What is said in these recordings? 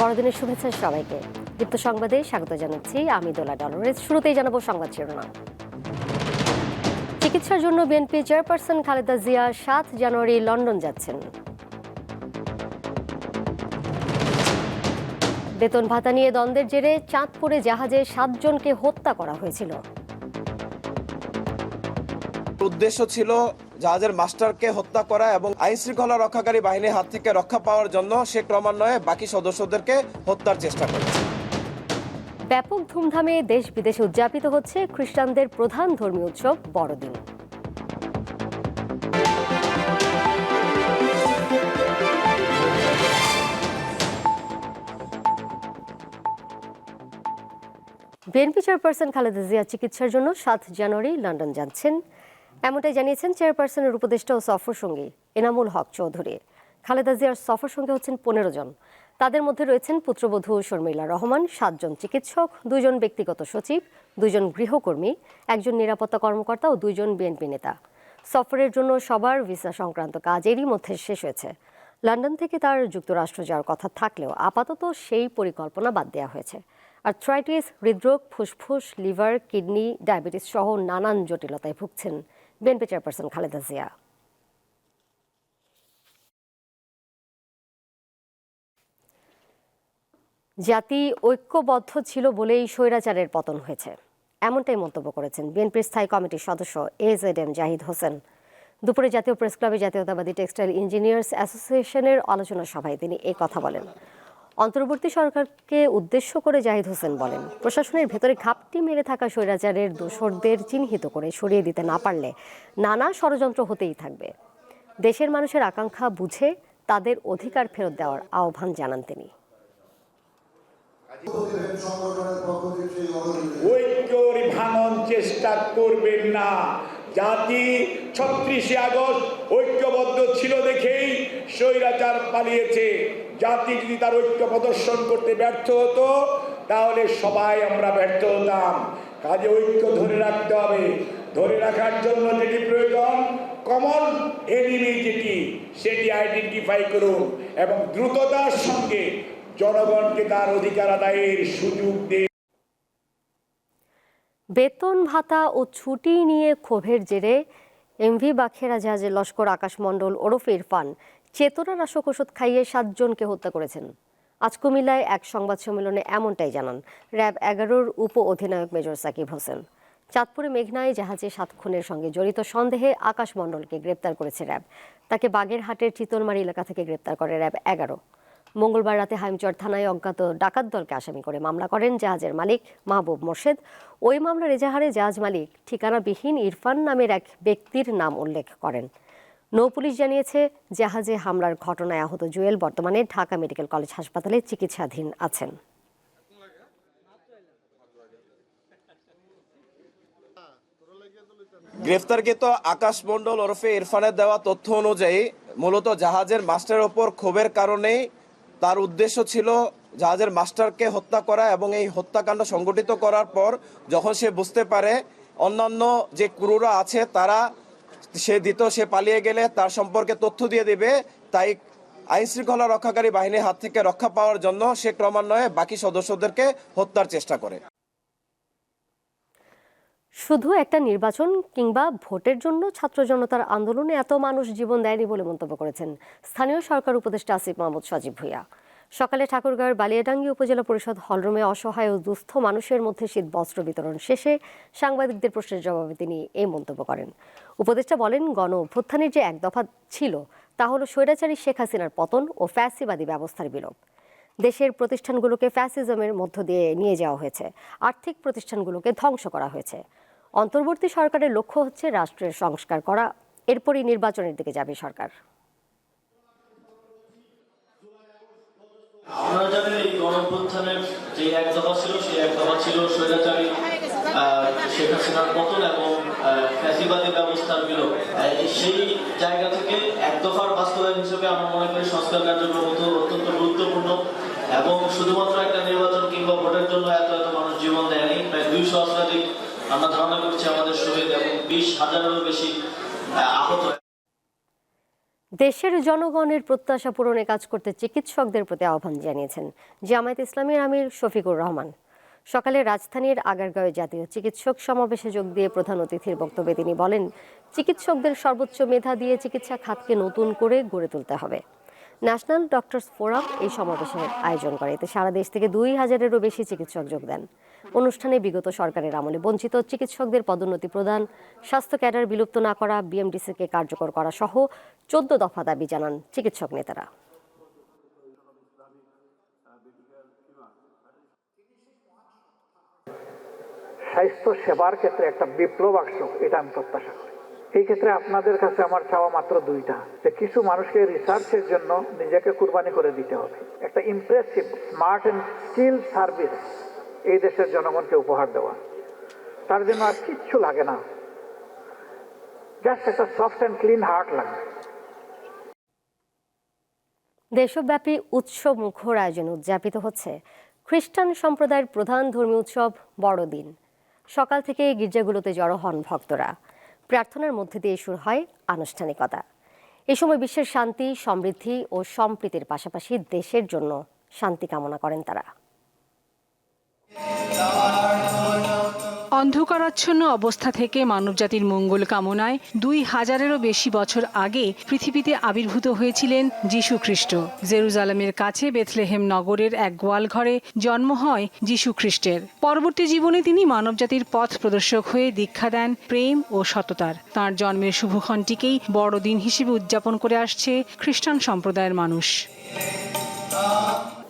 বড়দিনের শুভেচ্ছা সবাইকে। দীপ্ত সংবাদে স্বাগত জানাচ্ছি আমি দোলা ডলরেস শুরুতেই জানাব সংবাদ শিরোনাম। চিকিৎসার জন্য বিএনপি চেয়ারপারসন খালেদা জিয়া সাত জানুয়ারি লন্ডন যাচ্ছেন। বেতন ভাতা নিয়ে দ্বন্দ্বের জেরে চাঁদপুরে জাহাজে সাতজনকে হত্যা করা হয়েছিল। উদ্দেশ্য ছিল জাহাজের মাস্টারকে হত্যা করা এবং আইন শৃঙ্খলা রক্ষাকারী বাহিনীর হাত থেকে রক্ষা পাওয়ার জন্য সে ক্রমান্বয়ে বাকি সদস্যদেরকে হত্যার চেষ্টা করেছে। ব্যাপক ধুমধামে দেশ বিদেশে উদযাপিত হচ্ছে খ্রিস্টানদের প্রধান ধর্মীয় উৎসব বড়দিন। বিএনপি চেয়ারপারসন খালেদা জিয়া চিকিৎসার জন্য সাত জানুয়ারি লন্ডন যাচ্ছেন। এমনটাই জানিয়েছেন চেয়ারপারসনের উপদেষ্টা ও সফর সঙ্গী এনামুল হক চৌধুরী। খালেদা জিয়ার সফর সঙ্গে হচ্ছেন পনেরো জন। তাদের মধ্যে রয়েছেন পুত্রবধূ শর্মিলা রহমান, সাতজন চিকিৎসক দুইজন ব্যক্তিগত সচিব দুইজন গৃহকর্মী, একজন নিরাপত্তা কর্মকর্তা ও দুইজন বিএনপি নেতা। সফরের জন্য সবার ভিসা সংক্রান্ত কাজ এরই মধ্যে শেষ হয়েছে। লন্ডন থেকে তার যুক্তরাষ্ট্র যাওয়ার কথা থাকলেও আপাতত সেই পরিকল্পনা বাদ দেওয়া হয়েছে। আর্থ্রাইটিস, হৃদরোগ, ফুসফুস, লিভার, কিডনি, ডায়াবেটিস সহ নানান জটিলতায় ভুগছেন বিএনপি চেয়ারপারসন খালেদা জিয়া। জাতি ঐক্যবদ্ধ ছিল বলেই স্বৈরাচারের পতন হয়েছে। এমনটাই মন্তব্য করেছেন বিএনপির স্থায়ী কমিটির সদস্য A Z M Zahid Hossain. দুপুরে জাতীয় প্রেস ক্লাবে জাতীয়তাবাদী টেক্সটাইল ইঞ্জিনিয়ার্স অ্যাসোসিয়েশনের আলোচনা সভায় তিনি এই কথা বলেন। অন্তর্বর্তী সরকারকে উদ্দেশ্য করে জাহিদ হোসেন বলেন, প্রশাসনের ভেতরে ঘাপটি মেরে থাকা স্বৈরাচারের দোসরদের চিহ্নিত করে সরিয়ে দিতে না পারলে নানা ষড়যন্ত্র হতেই থাকবে। দেশের মানুষের আকাঙ্ক্ষা বুঝে তাদের অধিকার ফেরত দেওয়ার আহ্বান জানান তিনি। ঐক্যর ভাঙন চেষ্টা করবেন না। জাতি ছত্রিশে আগস্ট ঐক্যবদ্ধ ছিল দেখেই স্বৈরাচার পালিয়েছে। জাতি যদি তার ঐক্য প্রদর্শন করতে ব্যর্থ হতো, তাহলে সবাই আমরা ব্যর্থ হতাম। কাজে ঐক্য ধরে রাখতে হবে। ধরে রাখার জন্য যেটি প্রয়োজন কমন এনিমি যেটি, সেটি আইডেন্টিফাই করুন এবং দ্রুততার সঙ্গে জনগণকে তার অধিকার আদায়ের সুযোগ দিন। বেতন, ভাতা ও ছুটি নিয়ে ক্ষোভের জেরে এমভি বাখেরা জাহাজের লস্কর আকাশ মণ্ডল ওরফে ইরফান চেতনানাশক ওষুধ খাইয়ে সাতজনকে হত্যা করেছেন। আজ কুমিল্লায় এক সংবাদ সম্মেলনে এমনটাই জানান র্যাব এগারোর উপ অধিনায়ক মেজর সাকিব হোসেন। চাঁদপুরে মেঘনায় জাহাজে সাত খুনের সঙ্গে জড়িত সন্দেহে আকাশ মণ্ডলকে গ্রেপ্তার করেছে র্যাব। তাকে বাগেরহাটের চিতলমারি এলাকা থেকে গ্রেপ্তার করে র্যাব এগারো। মঙ্গলবার রাতে হাইমচর থানায় অজ্ঞাত ডাকাত দলকে আসামি করে মামলা করেন জাহাজের মালিক মাহবুব মোর্শেদ। ওই মামলার এজাহারে জাহাজ মালিক ঠিকানাবিহীন ইরফান নামের এক ব্যক্তির নাম উল্লেখ করেন। নৌপুলিশ জানিয়েছে, জাহাজে হামলার ঘটনায় আহত জুয়েল বর্তমানে ঢাকা মেডিকেল কলেজ হাসপাতালে চিকিৎসাধীন আছেন। গ্রেফতারকৃত আকাশ মণ্ডল ওরফে ইরফানের দেওয়া তথ্য অনুযায়ী মূলত জাহাজের মাস্টারের ওপর ক্ষোভের কারণেই তার উদ্দেশ্য ছিল জাহাজের মাস্টারকে হত্যা করা এবং এই হত্যাকাণ্ড সংগঠিত করার পর যখন সে বুঝতে পারে অন্যান্য যে ক্রুরা আছে, তারা সে দিত, সে পালিয়ে গেলে তার সম্পর্কে তথ্য দিয়ে দেবে। তাই আইন শৃঙ্খলা রক্ষাকারী বাহিনীর হাত থেকে রক্ষা পাওয়ার জন্য সে ক্রমান্বয়ে বাকি সদস্যদেরকে হত্যার চেষ্টা করে। শুধু একটা নির্বাচন কিংবা ভোটের জন্য ছাত্র জনতার আন্দোলনে এত মানুষ জীবন দেয়নি বলে মন্তব্য করেছেন স্থানীয় সরকার উপদেষ্টা আসিফ মাহমুদ সজীব ভুইয়া। সকালে ঠাকুরগাঁওয়ের বালিয়াডাঙ্গি উপজেলা পরিষদ হলরুমে অসহায় ও দুস্থ মানুষের মধ্যে শীত বস্ত্র বিতরণ শেষে সাংবাদিকদের প্রশ্নের জবাবে তিনি এই মন্তব্য করেন। উপদেষ্টা বলেন, গণ অভ্যুত্থানের যে এক দফা ছিল, তা হলো স্বৈরাচারী শেখ হাসিনার পতন ও ফ্যাসিবাদী ব্যবস্থার বিলোপ। দেশের প্রতিষ্ঠানগুলোকে ফ্যাসিজমের মধ্য দিয়ে নিয়ে যাওয়া হয়েছে। আর্থিক প্রতিষ্ঠানগুলোকে ধ্বংস করা হয়েছে। অন্তর্বর্তী সরকারের লক্ষ্য হচ্ছে রাষ্ট্রের সংস্কার করা। এরপরই নির্বাচনের দিকে যাবে সরকার। আপনারা জানেন এই যে এক দফা ছিল, সেই এক দফা ছিল স্বৈরাচারী শেখ হাসিনার পতন এবং ফ্যাসিবাদী সেই জায়গা থেকে এক দফার বাস্তবায়ন হিসেবে মনে করি সংস্কার কার্যক্রম অত্যন্ত গুরুত্বপূর্ণ এবং শুধুমাত্র একটা নির্বাচন কিংবা ভোটের জন্য এত এত মানুষ জীবন দেয়নি। প্রায় দুই সহস্রাধিক আমরা ধারণা করছি আমাদের শহীদ এবং বিশ হাজারেরও বেশি আহত দেশের জনগণের প্রত্যাশা পূরণে কাজ করতে চিকিৎসকদের প্রতি আহ্বান জানিয়েছেন জামায়াত ইসলামীর আমির শফিকুর রহমান। সকালে রাজধানীর আগারগাঁওয়ে জাতীয় চিকিৎসক সমাবেশে যোগ দিয়ে প্রধান অতিথির বক্তব্যে তিনি বলেন, চিকিৎসকদের সর্বোচ্চ মেধা দিয়ে চিকিৎসা খাতকে নতুন করে গড়ে তুলতে হবে। ন্যাশনাল ডক্টরস ফোরাম এই সমাবেশের আয়োজন করে। এতে সারা দেশ থেকে দুই হাজারেরও বেশি চিকিৎসক যোগ দেন। অনুষ্ঠানে বিগত সরকারের আমলে বঞ্চিত চিকিৎসকদের পদোন্নতি প্রদান, স্বাস্থ্য ক্যাডার বিলুপ্ত না করা, বিএমডিসিকে কার্যকর করা সহ চোদ্দ দফা দাবি জানান চিকিৎসক নেতারা। স্বাস্থ্য সেবার ক্ষেত্রে একটা বিপ্লব আসুক এটা আমি প্রত্যাশা করি। এই ক্ষেত্রে আপনাদের কাছে আমার চাওয়া মাত্র দুইটা, যে কিছু মানুষকে রিসার্চের জন্য নিজেকে কুরবানি করে দিতে হবে। একটা impressive smart and skill service এই দেশের জনগণকে উপহার দেওয়া। তার জন্য আর কিচ্ছু লাগে না। জাস্ট একটা সফট অ্যান্ড ক্লিন হার্ট লাগবে দেশব্যাপী উৎসব মুখর আয়োজনে উদযাপিত হচ্ছে। খ্রিস্টান সম্প্রদায়ের প্রধান ধর্মীয় উৎসব বড়দিন। সকাল থেকে গির্জাগুলোতে জড়ো হন ভক্তরা। প্রার্থনার মধ্যে দিয়ে শুরু হয় আনুষ্ঠানিকতা। এ সময় বিশ্বের শান্তি, সমৃদ্ধি ও সম্প্রীতির পাশাপাশি দেশের জন্য শান্তি কামনা করেন তারা। অন্ধকারাচ্ছন্ন অবস্থা থেকে মানবজাতির মঙ্গল কামনায় দুই হাজারেরও বেশি বছর আগে পৃথিবীতে আবির্ভূত হয়েছিলেন যীশু খ্রিস্ট জেরুজালেমের কাছে বেথলেহেম নগরের এক গোয়ালঘরে জন্ম হয় যীশু খ্রিস্টের পরবর্তী জীবনে তিনি মানবজাতির পথ প্রদর্শক হয়ে দীক্ষা দেন প্রেম ও সততার। তাঁর জন্মের শুভক্ষণটিকেই বড়দিন হিসেবে উদযাপন করে আসছে খ্রিস্টান সম্প্রদায়ের মানুষ।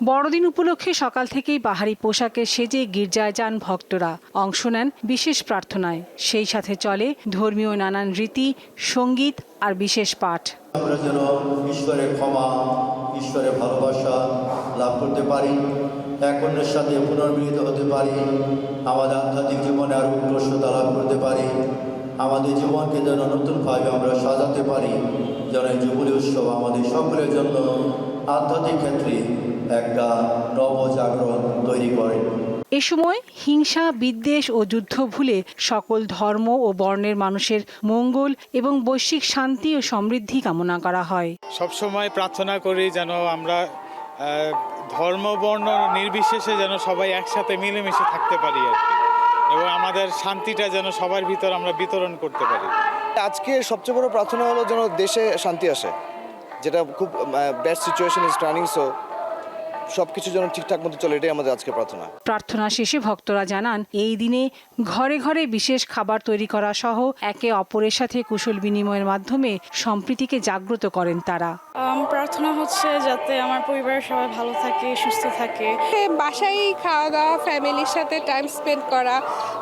বড়দিন উপলক্ষে সকাল থেকেই বাহারি পোশাকে সেজে গির্জায় যান ভক্তরা। অংশ নেন বিশেষ প্রার্থনায়। সেই সাথে চলে ধর্মীয় নানান রীতি, সংগীত আর বিশেষ পাঠ। আমরা যেন ঈশ্বরের ক্ষমা ঈশ্বরের ভালোবাসা লাভ করতে পারি এক অন্যের সাথে পুনর্মিলিত হতে পারি, আমাদের আধ্যাত্মিক জীবনে আরও উৎকর্ষতা লাভ করতে পারি, আমাদের জীবনকে যেন নতুনভাবে আমরা সাজাতে পারি, যেন যুবলী উৎসব আমাদের সকলের জন্য আধ্যাত্মিক ক্ষেত্রে একটা নবজাগরণ তৈরি করে। এ সময় হিংসা বিদ্বেষ ও যুদ্ধ ভুলে সকল ধর্ম ও বর্ণের মানুষের মঙ্গল এবং বৈশ্বিক শান্তি ও সমৃদ্ধি কামনা করা হয়। সবসময় প্রার্থনা করি যেন আমরা ধর্ম বর্ণ নির্বিশেষে যেন সবাই একসাথে মিলেমিশে থাকতে পারি আর কি। এবং আমাদের শান্তিটা যেন সবার ভিতর আমরা বিতরণ করতে পারি। আজকে সবচেয়ে বড় প্রার্থনা হলো যেন দেশে শান্তি আসে যেটা খুব bad situation is turning so সব কিছু যেন ঠিকঠাক মতো চলে, এটাই আমাদের আজকে প্রার্থনা। প্রার্থনা শেষে ভক্তরা জানান, এই দিনে ঘরে ঘরে বিশেষ খাবার তৈরি করা সহ একে অপরের সাথে কুশল বিনিময়ের মাধ্যমে সম্প্রীতিকে জাগ্রত করেন তারা। প্রার্থনা হচ্ছে যাতে আমার পরিবারের সবাই ভালো থাকে সুস্থ থাকে। বাসায় খাওয়া দাওয়া ফ্যামিলির সাথে টাইম স্পেন্ড করা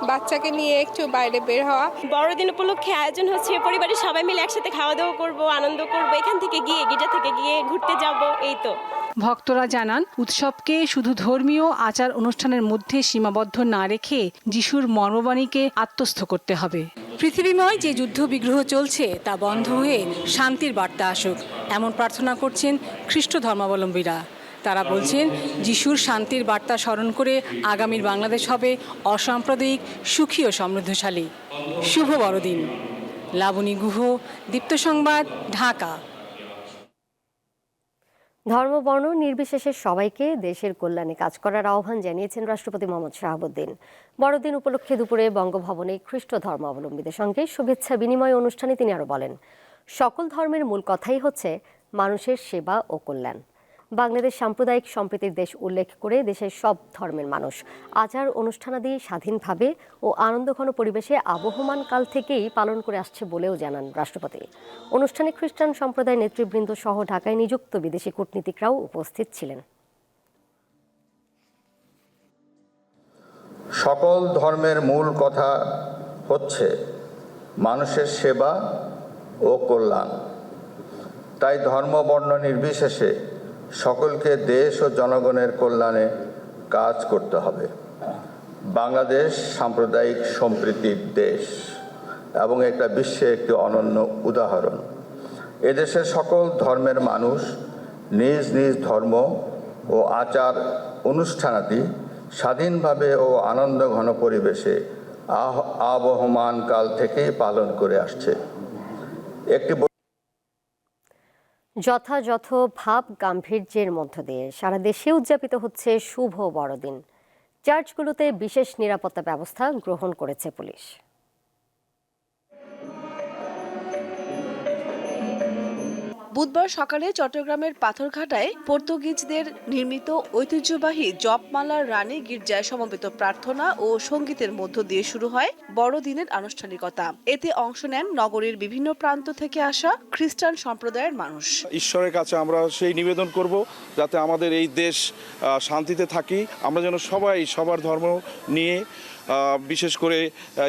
বাচ্চাকে নিয়ে একটু বাইরে বের হওয়া। বড়দিন উপলক্ষে আয়োজন হচ্ছে পরিবারের সবাই মিলে একসাথে খাওয়া দাওয়া করব আনন্দ করব এখান থেকে গিয়ে গির্জা থেকে গিয়ে ঘুরতে যাব এই তো। ভক্তরা জানান উৎসবকে শুধু ধর্মীয় আচার অনুষ্ঠানের মধ্যে সীমাবদ্ধ না রেখে যিশুর মর্মবাণীকে আত্মস্থ করতে হবে। পৃথিবীময় যে যুদ্ধ বিগ্রহ চলছে তা বন্ধ হয়ে শান্তির বার্তা আসুক, এমন প্রার্থনা করছেন খ্রিস্ট ধর্মাবলম্বীরা। তারা বলছেন, যিশুর শান্তির বার্তা স্মরণ করে আগামীর বাংলাদেশ হবে অসাম্প্রদায়িক, সুখী ও সমৃদ্ধশালী। শুভ বড়দিন। লাবণী গুহ, দীপ্ত সংবাদ, ঢাকা। ধর্ম, বর্ণ নির্বিশেষে সবাইকে দেশের কল্যাণে কাজ করার আহ্বান জানিয়েছেন রাষ্ট্রপতি মোহাম্মদ শাহাবুদ্দিন। বড়দিন উপলক্ষে দুপুরে বঙ্গভবনে খ্রিস্ট ধর্মাবলম্বীদের সঙ্গে শুভেচ্ছা বিনিময় অনুষ্ঠানে তিনি আরও বলেন, সকল ধর্মের মূল কথাই হচ্ছে মানুষের সেবা ও কল্যাণ। বাংলাদেশ সাম্প্রদায়িক সম্প্রীতির দেশ উল্লেখ করে দেশের সব ধর্মের মানুষ। আচার, অনুষ্ঠানাদি স্বাধীনভাবে ও আনন্দঘন পরিবেশে আবহমান কাল থেকেই পালন করে আসছে বলেও জানান রাষ্ট্রপতি। অনুষ্ঠানে খ্রিস্টান সম্প্রদায় নেতৃবৃন্দ সহ ঢাকায় নিযুক্ত বিদেশি কূটনীতিকরাও উপস্থিত ছিলেন। সকল ধর্মের মূল কথা হচ্ছে মানুষের সেবা ও কল্যাণ। তাই ধর্ম বর্ণ নির্বিশেষে সকলকে দেশ ও জনগণের কল্যাণে কাজ করতে হবে। বাংলাদেশ সাম্প্রদায়িক সম্প্রীতির দেশ এবং এটা বিশ্বে একটি অনন্য উদাহরণ। এদেশের সকল ধর্মের মানুষ নিজ নিজ ধর্ম ও আচার অনুষ্ঠানাদি স্বাধীনভাবে ও আনন্দ ঘন পরিবেশে আবহমান কাল থেকেই পালন করে আসছে। একটি যথাযথ ভাব গাম্ভীর্যের মধ্য দিয়ে সারা দেশে উদযাপিত হচ্ছে শুভ বড়দিন। চার্চগুলোতে বিশেষ নিরাপত্তা ব্যবস্থা গ্রহণ করেছে পুলিশ। বুধবার সকালে চট্টগ্রামের পাথরঘাটায় পর্তুগিজদের নির্মিত ঐতিহ্যবাহী জপমালার রানী গির্জায় সমবেত প্রার্থনা ও সঙ্গীতের মধ্য দিয়ে শুরু হয় বড়দিনের আনুষ্ঠানিকতা। এতে অংশ নেন নগরীর বিভিন্ন প্রান্ত থেকে আসা খ্রিস্টান সম্প্রদায়ের মানুষ। ঈশ্বরের কাছে আমরা সেই নিবেদন করব যাতে আমাদের এই দেশ শান্তিতে থাকি। আমরা যেন সবাই সবার ধর্ম নিয়ে বিশেষ করে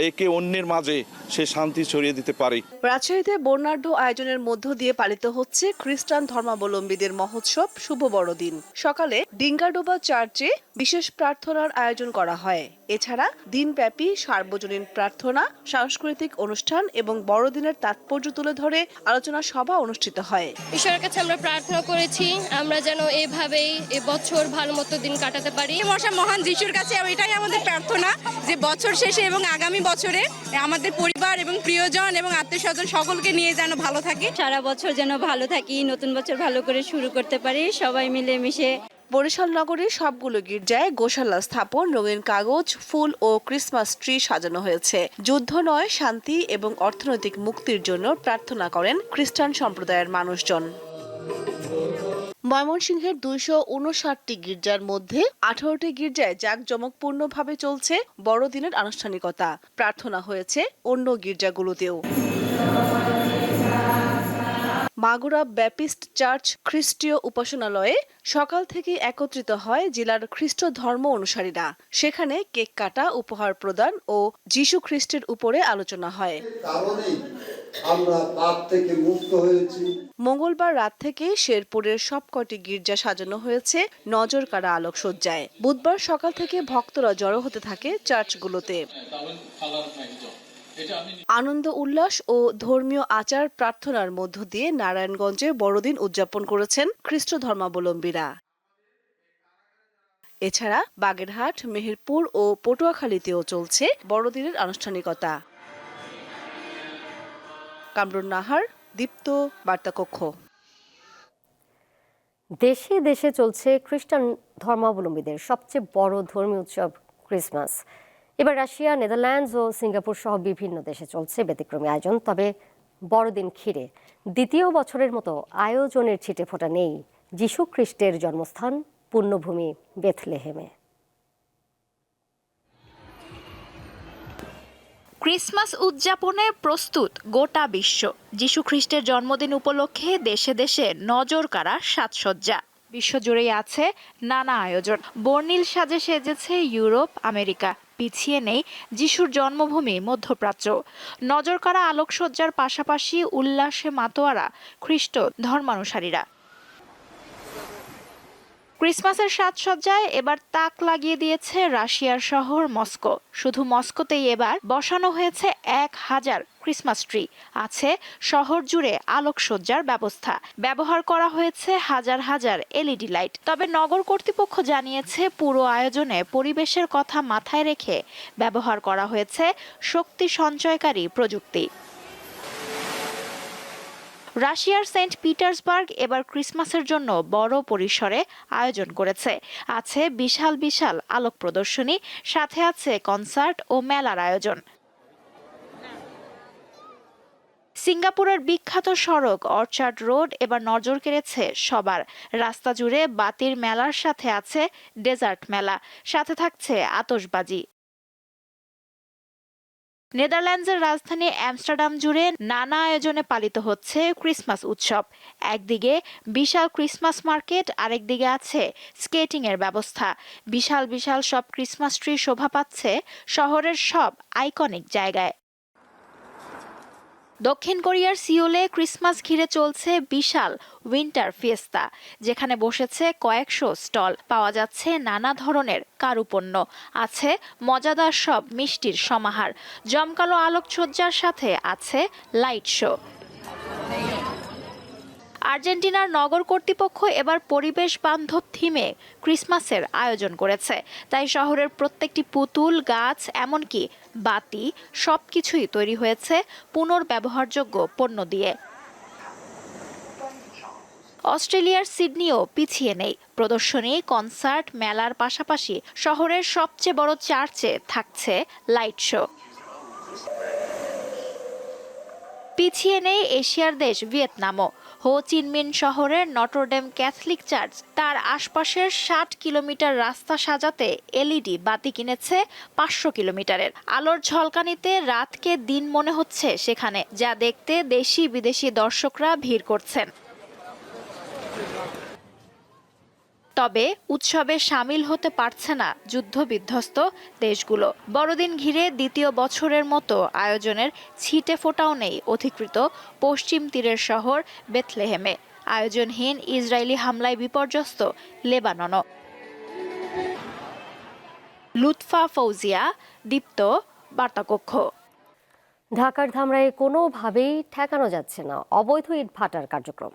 একে অন্যের মাঝে সে শান্তি ছড়িয়ে দিতে পারে। রাজশাহীতে বর্ণাঢ্য আয়োজনের মধ্য দিয়ে পালিত হচ্ছে খ্রিস্টান ধর্মাবলম্বীদের মহোৎসব শুভ বড়দিন। সকালে ডিঙ্গাডোবা চার্চে বিশেষ প্রার্থনার আয়োজন করা হয়। এছাড়া দিনব্যাপী সার্বজনীন প্রার্থনা সাংস্কৃতিক অনুষ্ঠান এবং বড়দিনের তাৎপর্য তুলে ধরে আলোচনা সভা অনুষ্ঠিত হয়। ঈশ্বরের কাছে আমরা প্রার্থনা করেছি আমরা যেন এভাবেই এবছর ভালো মতো দিন কাটাতে পারি। মশা মহান যিশুর কাছে এটাই আমাদের প্রার্থনা। যে বছর শেষে এবং আগামী বছরে আমাদের পরিবার এবং প্রিয়জন এবং আত্মীয় স্বজন সকলকে নিয়ে যেন ভালো থাকি। সারা বছর যেন ভালো থাকি নতুন বছর ভালো করে শুরু করতে পারি সবাই মিলে মিশে। বরিশাল নগরীর সবগুলো গির্জায় গোশালা স্থাপন রঙিন কাগজ ফুল ও ক্রিসমাস ট্রি সাজানো হয়েছে। যুদ্ধ নয় শান্তি এবং অর্থনৈতিক মুক্তির জন্য প্রার্থনা করেন খ্রিস্টান সম্প্রদায়ের মানুষজন। ময়মনসিংহের দুইশো উনষাটটি গির্জার মধ্যে আঠারোটি গির্জায় জাঁকজমকপূর্ণভাবে চলছে বড়দিনের আনুষ্ঠানিকতা। প্রার্থনা হয়েছে অন্য গির্জাগুলোতেও। মাগুরা ব্যাপিস্ট চার্চ খ্রিস্টীয় উপাসনালয়ে সকাল থেকে একত্রিত হয় জেলার খ্রিস্ট ধর্ম অনুসারীরা। সেখানে কেক কাটা উপহার প্রদান ও যীশু খ্রিস্টের উপরে আলোচনা হয়। আমরা পাপ থেকে মুক্ত হয়েছি। মঙ্গলবার রাত থেকে শেরপুরের সবকটি গির্জা সাজানো হয়েছে নজর কাড়া আলোকসজ্জায়। বুধবার সকাল থেকে ভক্তরা জড়ো হতে থাকে চার্চগুলোতে। আনন্দ, উল্লাস ও ধর্মীয় আচার প্রার্থনার মধ্য দিয়ে নারায়ণগঞ্জে বড়দিন উদযাপন করেছেন খ্রিস্ট ধর্মাবলম্বীরা। এছাড়া বাগেরহাট, মেহেরপুর ও পটুয়াখালীতেও চলছে বড়দিনের আনুষ্ঠানিকতা। কামরুন নাহার, দীপ্ত বার্তাকক্ষ। দেশে দেশে চলছে খ্রিস্টান ধর্মাবলম্বীদের সবচেয়ে বড় ধর্মীয় উৎসব ক্রিসমাস। এবার রাশিয়া, নেদারল্যান্ডস ও সিঙ্গাপুর সহ বিভিন্ন দেশে চলছে ব্যতিক্রমী আয়োজন। তবে বড়দিন ঘিরে দ্বিতীয় বছরের মতো আয়োজনের ছিটে ফোটা নেই যিশু খ্রিস্টের জন্মস্থান পুণ্যভূমি বেথলেহেমে। ক্রিসমাস উদযাপনে প্রস্তুত গোটা বিশ্ব। যীশু খ্রিস্টের জন্মদিন উপলক্ষে দেশে দেশে নজর কাড়া সাজসজ্জা। বিশ্বজুড়েই আছে নানা আয়োজন। বর্ণিল সাজে সেজেছে ইউরোপ, আমেরিকা। পিছিয়ে নেই যিশুর জন্মভূমি মধ্যপ্রাচ্য। নজর কাড়া আলোকসজ্জার পাশাপাশি উল্লাসে মাতোয়ারা খ্রিস্ট ধর্মানুসারীরা। ক্রিসমাসের সাজসজ্জায় এবার তাক লাগিয়ে দিয়েছে রাশিয়ার শহর মস্কো। শুধু মস্কোতেই এবার বসানো হয়েছে এক হাজার ক্রিসমাস ট্রি। আছে শহর জুড়ে আলোকসজ্জার ব্যবস্থা। ব্যবহার করা হয়েছে হাজার হাজার এলইডি লাইট। তবে নগর কর্তৃপক্ষ জানিয়েছে, পুরো আয়োজনে পরিবেশের কথা মাথায় রেখে ব্যবহার করা হয়েছে শক্তি সঞ্চয়কারী প্রযুক্তি। রাশিয়ার সেন্ট পিটার্সবার্গ এবার ক্রিসমাসের জন্য বড় পরিসরে আয়োজন করেছে। আছে বিশাল বিশাল আলোক প্রদর্শনী, সাথে আছে কনসার্ট ও মেলার আয়োজন। সিঙ্গাপুরের বিখ্যাত সড়ক অর্চার্ড রোড এবার নজর কেড়েছে সবার। রাস্তা জুড়ে বাতির মেলার সাথে আছে ডেজার্ট মেলা, সাথে থাকছে আতশবাজি। নেদারল্যান্ডসের রাজধানী অ্যামস্টারডাম জুড়ে নানা আয়োজনে পালিত হচ্ছে ক্রিসমাস উৎসব। একদিকে বিশাল ক্রিসমাস মার্কেট, আরেকদিকে আছে স্কেটিং এর ব্যবস্থা। বিশাল বিশাল সব ক্রিসমাস ট্রি শোভা পাচ্ছে শহরের সব আইকনিক জায়গায়। দক্ষিণ কোরিয়ার সিওলে ক্রিসমাস ঘিরে চলছে বিশাল উইন্টার ফিয়েস্তা, যেখানে বসেছে কয়েকশো স্টল। পাওয়া যাচ্ছে নানা ধরনের কারুপণ্য। আছে মজাদার সব মিষ্টির সমাহার। জমকালো আলোকসজ্জার সাথে আছে লাইট শো। আর্জেন্টিনার নগর কর্তৃপক্ষ এবার পরিবেশ বান্ধব থিমে ক্রিসমাসের আয়োজন করেছে। তাই শহরের প্রত্যেকটি পুতুল, গাছ, এমনকি বাতি সবকিছুই তৈরি হয়েছে পুনর্ব্যবহারযোগ্য পণ্য দিয়ে। অস্ট্রেলিয়ার সিডনিও পিছিয়ে নেই। প্রদর্শনী, কনসার্ট, মেলার পাশাপাশি শহরের সবচেয়ে বড় চার্চে থাকছে লাইট শো। পিছিয়ে নেই এশিয়ার দেশ ভিয়েতনামও। হো চিনমিন শহরের নটরডেম ক্যাথলিক চার্চ, তার আশপাশের ষাট কিলোমিটার রাস্তা সাজাতে এলইডি বাতি কিনেছে পাঁচশো কিলোমিটারের। আলোর ঝলকানিতে রাতকে দিন মনে হচ্ছে সেখানে, যা দেখতে দেশি বিদেশি দর্শকরা ভিড় করছেন। তবে উৎসবে সামিল হতে পারছে না যুদ্ধবিধ্বস্ত দেশগুলো। বড়দিন ঘিরে দ্বিতীয় বছরের মতো আয়োজনের ছিটে ফোটাও নেই অধিকৃত পশ্চিম তীরের শহর বেথলেহেমে। আয়োজনহীন ইসরায়েলি হামলায় বিপর্যস্ত লেবাননও। লুৎফা ফৌজিয়া, দীপ্ত বার্তাকক্ষ। ঢাকার ধামরায় কোনোভাবেই ঠেকানো যাচ্ছে না। অবৈধ ইট ভাটার কার্যক্রম।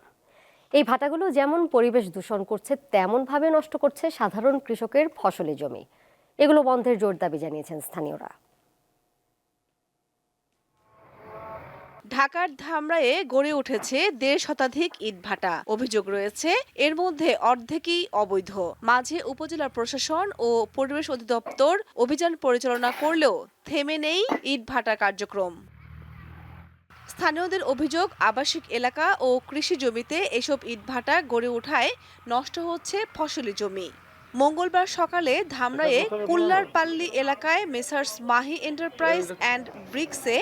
এই ভাটাগুলো যেমন পরিবেশ দূষণ করছে, তেমনভাবে নষ্ট করছে সাধারণ কৃষকের ফসলি জমি। এগুলো বন্ধের জোর দাবি জানিয়েছেন স্থানীয়রা। ঢাকার ধামরায়ে গড়ে উঠেছে দেড় শতাধিক ইটভাটা অভিযোগ রয়েছে, এর মধ্যে অর্ধেকই অবৈধ। মাঝে উপজেলা প্রশাসন ও পরিবেশ অধিদপ্তর অভিযান পরিচালনা করলেও থেমে নেই ইটভাটা কার্যক্রম। স্থানীয়দের অভিযোগ আবাসিক এলাকা ও কৃষি জমিতে এসব ইটভাটা গড়ে ওঠায় নষ্ট হচ্ছে ফসলি জমি। মঙ্গলবার সকালে ধামরায়ে কুল্লারপাল্লি এলাকায় মেসার্স মাহি এন্টারপ্রাইজ অ্যান্ড ব্রিক্সে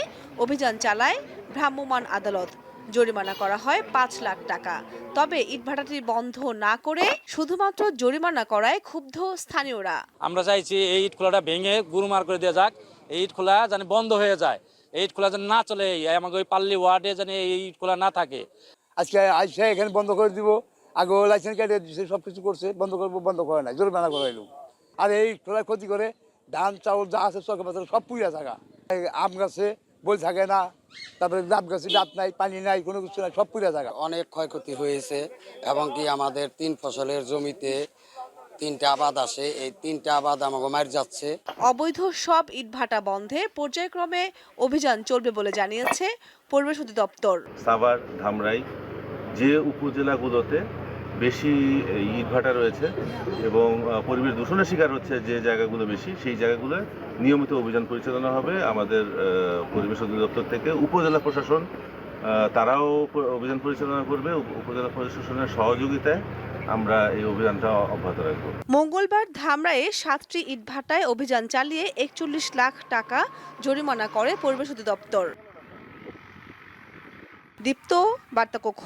অভিযান চালায় ভ্রাম্যমাণ আদালত। জরিমানা করা হয় পাঁচ লাখ টাকা। তবে ইটভাটাটি বন্ধ না করে শুধুমাত্র জরিমানা করায় ক্ষুব্ধ স্থানীয়রা। আমরা চাইছি এই ইট খোলাটা ভেঙে গুরুমার করে দেওয়া যাক। এই ইট খোলা যেন বন্ধ হয়ে যায়। এই ইট খোলা যেন না চলে আমাকে ওই পাল্লি ওয়ার্ডে যেন এই ইট খোলা না থাকে। আজকে আইসা এখানে বন্ধ করে দিব। আগে লাইসেন্স কেটে দিচ্ছে সব কিছু করছে বন্ধ করব বন্ধ করে নাই জরিমানা করে এলো আর এই খোলা ক্ষতি করে ধান চাউল যা আছে সরকার বাজার সব পুড়িয়া থাকা আম গাছে বই থাকে না তারপরে ডাব গাছে ডাব নাই পানি নাই কোনো কিছু নাই সব পুড়িয়া থাকা অনেক ক্ষয়ক্ষতি হয়েছে এবং কি আমাদের তিন ফসলের জমিতে তিনটা আবাদ আসে এই তিনটা আবাদ আমাকে মার যাচ্ছে। অবৈধ সব ইটভাটা বন্ধে পর্যায়ক্রমে অভিযান চলবে বলে জানিয়েছে পরিবেশ অধিদপ্তর। সাভার ধামরাই যে উপজেলাগুলোতে বেশি ইটভাটা রয়েছে এবং পরিবেশ দূষণের শিকার হচ্ছে যে জায়গাগুলো বেশি সেই জায়গাগুলো নিয়মিত অভিযান পরিচালনা হবে। আমাদের পরিবেশ অধিদপ্তর থেকে উপজেলা প্রশাসন তারাও অভিযান পরিচালনা করবে। উপজেলা প্রশাসনের সহযোগিতায় আমরা এই অভিযানটা অব্যাহত রাখব। মঙ্গলবার ধামরায়ে সাতটি ইটভাটায় অভিযান চালিয়ে একচল্লিশ লাখ টাকা জরিমানা করে পরিবেশ অধিদপ্তর। দীপ্ত, বার্তাকক্ষ।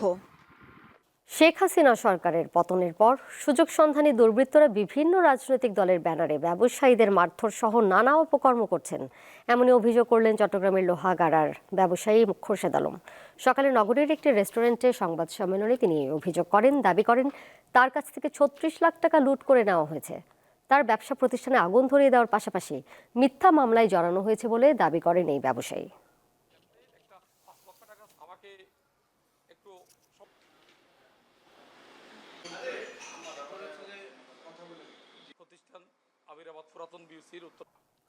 শেখ হাসিনা সরকারের পতনের পর সুযোগ সন্ধানী দুর্বৃত্তরা বিভিন্ন রাজনৈতিক দলের ব্যানারে ব্যবসায়ীদের মারধর সহ নানা অপকর্ম করছেন। এমনই অভিযোগ করলেন চট্টগ্রামের লোহাগাড়ার ব্যবসায়ী খোরশেদ আলম। সকালে নগরীর একটি রেস্টুরেন্টে সংবাদ সম্মেলনে তিনি অভিযোগ করেন, দাবি করেন, তার কাছ থেকে ছত্রিশ লাখ টাকা লুট করে নেওয়া হয়েছে। তার ব্যবসা প্রতিষ্ঠানে আগুন ধরিয়ে দেওয়ার পাশাপাশি মিথ্যা মামলায় জড়ানো হয়েছে বলে দাবি করেন এই ব্যবসায়ী।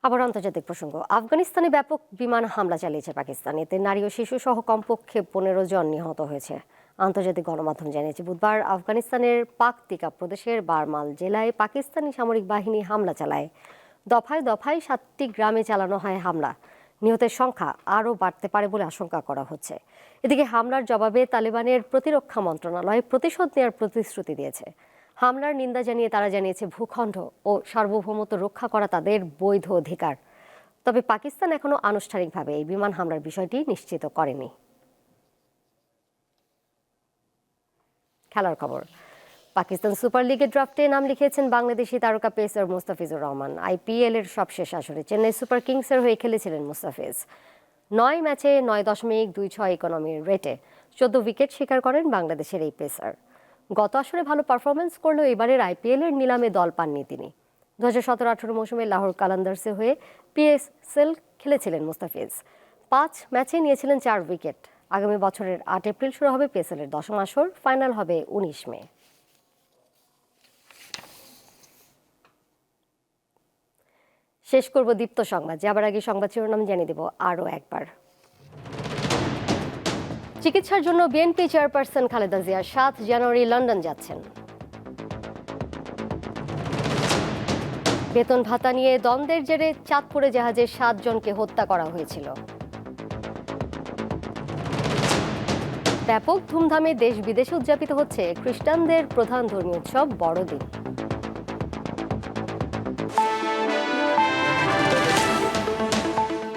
আবার আন্তর্জাতিক প্রসঙ্গ। আফগানিস্তানে ব্যাপক বিমান হামলা চালিয়েছে পাকিস্তান। এতে নারী ও শিশু সহ কমপক্ষে পনেরো জন নিহত হয়েছে। আন্তর্জাতিক গণমাধ্যম জানিয়েছে, বুধবার আফগানিস্তানের পাকতিকা প্রদেশের বারমাল জেলায় পাকিস্তানি সামরিক বাহিনী হামলা চালায়। দফায় দফায় সাতটি গ্রামে চালানো হয় হামলা। নিহতের সংখ্যা আরও বাড়তে পারে বলে আশঙ্কা করা হচ্ছে। এদিকে হামলার জবাবে তালেবানের প্রতিরক্ষা মন্ত্রণালয় প্রতিশোধ নেওয়ার প্রতিশ্রুতি দিয়েছে। হামলার নিন্দা জানিয়ে তারা জানিয়েছে ভূখণ্ড ও সার্বভৌমত্ব রক্ষা করা তাদের বৈধ অধিকার। তবে পাকিস্তান এখনও আনুষ্ঠানিকভাবে এই বিমান হামলার বিষয়টি নিশ্চিত করেনি। খেলার খবর, পাকিস্তান সুপার লিগের ড্রাফটে নাম লিখিয়েছেন বাংলাদেশি তারকা পেসার মুস্তাফিজুর রহমান। আইপিএল এর সবশেষ আসরে চেন্নাই সুপার কিংসের হয়ে খেলেছিলেন মুস্তাফিজ। নয় ম্যাচে নয় দশমিক দুই ছয় ইকোনমির রেটে চোদ্দ উইকেট শিকার করেন বাংলাদেশের এই পেসার। গত আসরে ভালো পারফরমেন্স করলেও এবারের আইপিএল এর নিলামে দল পাননি তিনি। দু হাজার সতেরো আঠারো মৌসুমে লাহোর কালান্দার্সে হয়ে পিএসএল খেলেছিলেন মুস্তাফিজ। পাঁচ ম্যাচে নিয়েছিলেন চার উইকেট আগামী বছরের আট এপ্রিল শুরু হবে পিএসএল এর দশম আসর ফাইনাল হবে উনিশ মে। শেষ করব দীপ্ত সংবাদ। যাবার আগে সংবাদ শিরোনাম জানিয়ে দেব আরও একবার। চিকিৎসার জন্য বিএনপি চেয়ারপারসন খালেদা জিয়া সাত জানুয়ারি লন্ডন যাচ্ছেন। বেতন ভাতা নিয়ে দ্বন্দ্বের জেরে চাঁদপুরে জাহাজে সাতজনকে হত্যা করা হয়েছিল। ব্যাপক ধুমধামে দেশ বিদেশে উদযাপিত হচ্ছে খ্রিস্টানদের প্রধান ধর্মীয় উৎসব বড়দিন।